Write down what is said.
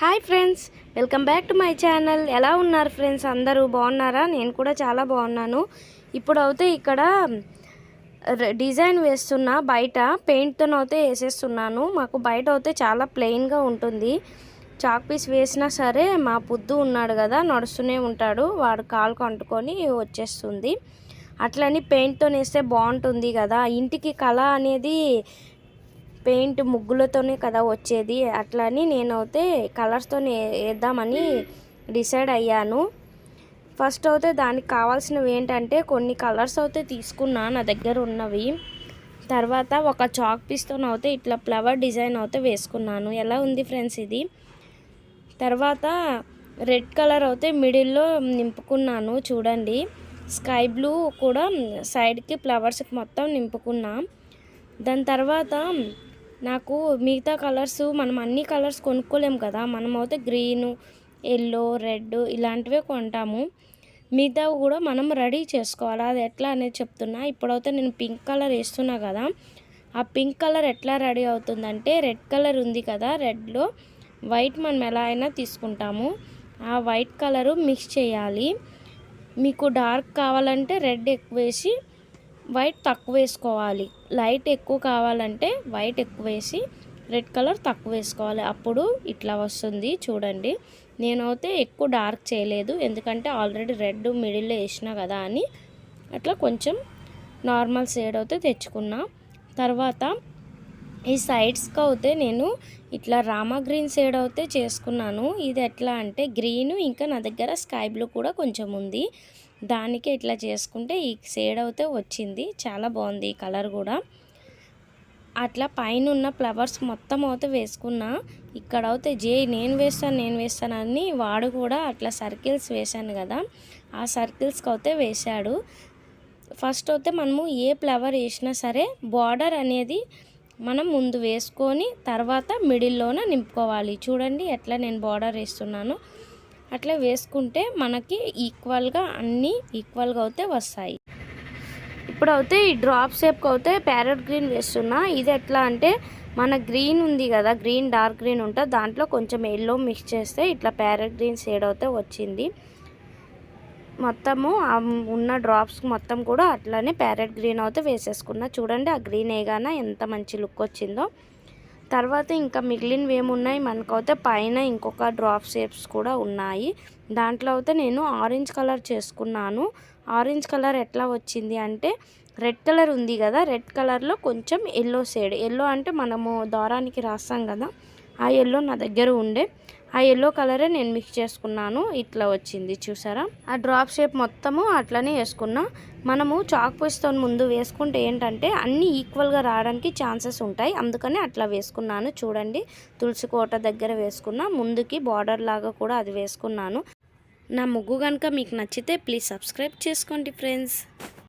Hi friends welcome back to my channel. ఎలా ఉన్నారు friends? అందరూ బాగున్నారా? నేను కూడా చాలా బాగున్నాను. ఇప్పుడైతే ఇక్కడ డిజైన్ వేస్తున్నా బయట పెయింట్తో అయితే వేసేస్తున్నాను. మాకు బయట అయితే చాలా ప్లెయిన్గా ఉంటుంది. చాక్ పీస్ వేసినా సరే మా పొద్దు ఉన్నాడు కదా నడుస్తూనే ఉంటాడు. వాడు కాలుకు అంటుకొని వచ్చేస్తుంది. అట్లని పెయింట్తో వేస్తే బాగుంటుంది కదా. ఇంటికి కళ అనేది పెయింట్ ముగ్గులతోనే కదా వచ్చేది. అట్లని నేనైతే కలర్స్తో వేద్దామని డిసైడ్ అయ్యాను. ఫస్ట్ అయితే దానికి కావాల్సినవి ఏంటంటే కొన్ని కలర్స్ అయితే తీసుకున్నా నా దగ్గర ఉన్నవి. తర్వాత ఒక చాక్ పీస్తో అయితే ఇట్లా ఫ్లవర్ డిజైన్ అయితే వేసుకున్నాను. ఎలా ఉంది ఫ్రెండ్స్ ఇది? తర్వాత రెడ్ కలర్ అయితే మిడిల్లో నింపుకున్నాను చూడండి. స్కై బ్లూ కూడా సైడ్కి ఫ్లవర్స్కి మొత్తం నింపుకున్నా. దాని తర్వాత నాకు మిగతా కలర్స్ మనం అన్ని కలర్స్ కొనుక్కోలేము కదా మనం అయితే గ్రీను ఎల్లో రెడ్ ఇలాంటివే కొంటాము. మిగతావి కూడా మనం రెడీ చేసుకోవాలి? అది ఎట్లా అనేది చెప్తున్నా. ఇప్పుడైతే నేను పింక్ కలర్ వేస్తున్నా కదా ఆ పింక్ కలర్ ఎట్లా రెడీ అవుతుందంటే రెడ్ కలర్ ఉంది కదా రెడ్లో వైట్ మనం ఎలా అయినా తీసుకుంటాము. ఆ వైట్ కలరు మిక్స్ చేయాలి. మీకు డార్క్ కావాలంటే రెడ్ ఎక్కువ వేసి వైట్ తక్కువ వేసుకోవాలి. లైట్ ఎక్కువ కావాలంటే వైట్ ఎక్కువ వేసి రెడ్ కలర్ తక్కువ వేసుకోవాలి. అప్పుడు ఇట్లా వస్తుంది చూడండి. నేనైతే ఎక్కువ డార్క్ చేయలేదు. ఎందుకంటే ఆల్రెడీ రెడ్ మిడిల్లో వేసిన కదా అని. అట్లా కొంచెం నార్మల్ షేడ్ అయితే తెచ్చుకున్నా. తర్వాత ఈ సైడ్స్కి అయితే నేను ఇట్లా రామా గ్రీన్ షేడ్ అయితే చేసుకున్నాను. ఇది ఎట్లా అంటే గ్రీన్ ఇంకా నా దగ్గర స్కై బ్లూ కూడా కొంచెం ఉంది. దానికి ఇట్లా చేసుకుంటే ఈ షేడ్ అయితే వచ్చింది. చాలా బాగుంది ఈ కలర్ కూడా. అట్లా పైన ఉన్న ఫ్లవర్స్ మొత్తం అయితే వేసుకున్నా. ఇక్కడ అయితే జే నేను వేస్తాను నేను వేస్తాను అని వాడు కూడా అట్లా సర్కిల్స్ వేశాను కదా. ఆ సర్కిల్స్కి అయితే వేశాడు. ఫస్ట్ అయితే మనము ఏ ఫ్లవర్ వేసినా సరే బార్డర్ అనేది మనం ముందు వేసుకొని తర్వాత మిడిల్లోన నింపుకోవాలి. చూడండి ఎట్లా నేను బార్డర్ వేస్తున్నాను. అట్లా వేసుకుంటే మనకి ఈక్వల్గా అన్నీ ఈక్వల్గా అయితే వస్తాయి. ఇప్పుడైతే ఈ డ్రాప్ షేప్కి అయితే ప్యారెట్ గ్రీన్ వేస్తున్నా. ఇది ఎట్లా అంటే మన గ్రీన్ ఉంది కదా గ్రీన్ డార్క్ గ్రీన్ ఉంటుంది దాంట్లో కొంచెం ఎల్లో మిక్స్ చేస్తే ఇట్లా ప్యారెట్ గ్రీన్ షేడ్ అయితే వచ్చింది. మొత్తము ఆ ఉన్న డ్రాప్స్ మొత్తం కూడా అట్లానే ప్యారెట్ గ్రీన్ అయితే వేసేసుకున్నా. చూడండి ఆ గ్రీన్ వేగాన ఎంత మంచి లుక్ వచ్చిందో. తర్వాత ఇంకా మిగిలినవి ఏమున్నాయి? మనకైతే పైన ఇంకొక డ్రాప్ షేప్స్ కూడా ఉన్నాయి. దాంట్లో అయితే నేను ఆరెంజ్ కలర్ చేసుకున్నాను. ఆరెంజ్ కలర్ ఎట్లా వచ్చింది అంటే రెడ్ కలర్ ఉంది కదా రెడ్ కలర్లో కొంచెం ఎల్లో షేడ్ ఎల్లో అంటే మనము దారానికి రాస్తాం కదా. ఆ ఎల్లో నా దగ్గర ఉండే. ఆ ఎల్లో కలరే నేను మిక్స్ చేసుకున్నాను. ఇట్లా వచ్చింది చూసారా? ఆ డ్రాప్ షేప్ మొత్తము అట్లనే వేసుకున్నా. మనము చాక్ పీస్తో ముందు వేసుకుంటే ఏంటంటే అన్నీ ఈక్వల్గా రావడానికి ఛాన్సెస్ ఉంటాయి. అందుకని అట్లా వేసుకున్నాను. చూడండి తులసి కోట దగ్గర వేసుకున్నా. ముందుకి బార్డర్ లాగా కూడా అది వేసుకున్నాను. నా ముగ్గు కనుక మీకు నచ్చితే ప్లీజ్ సబ్స్క్రైబ్ చేసుకోండి ఫ్రెండ్స్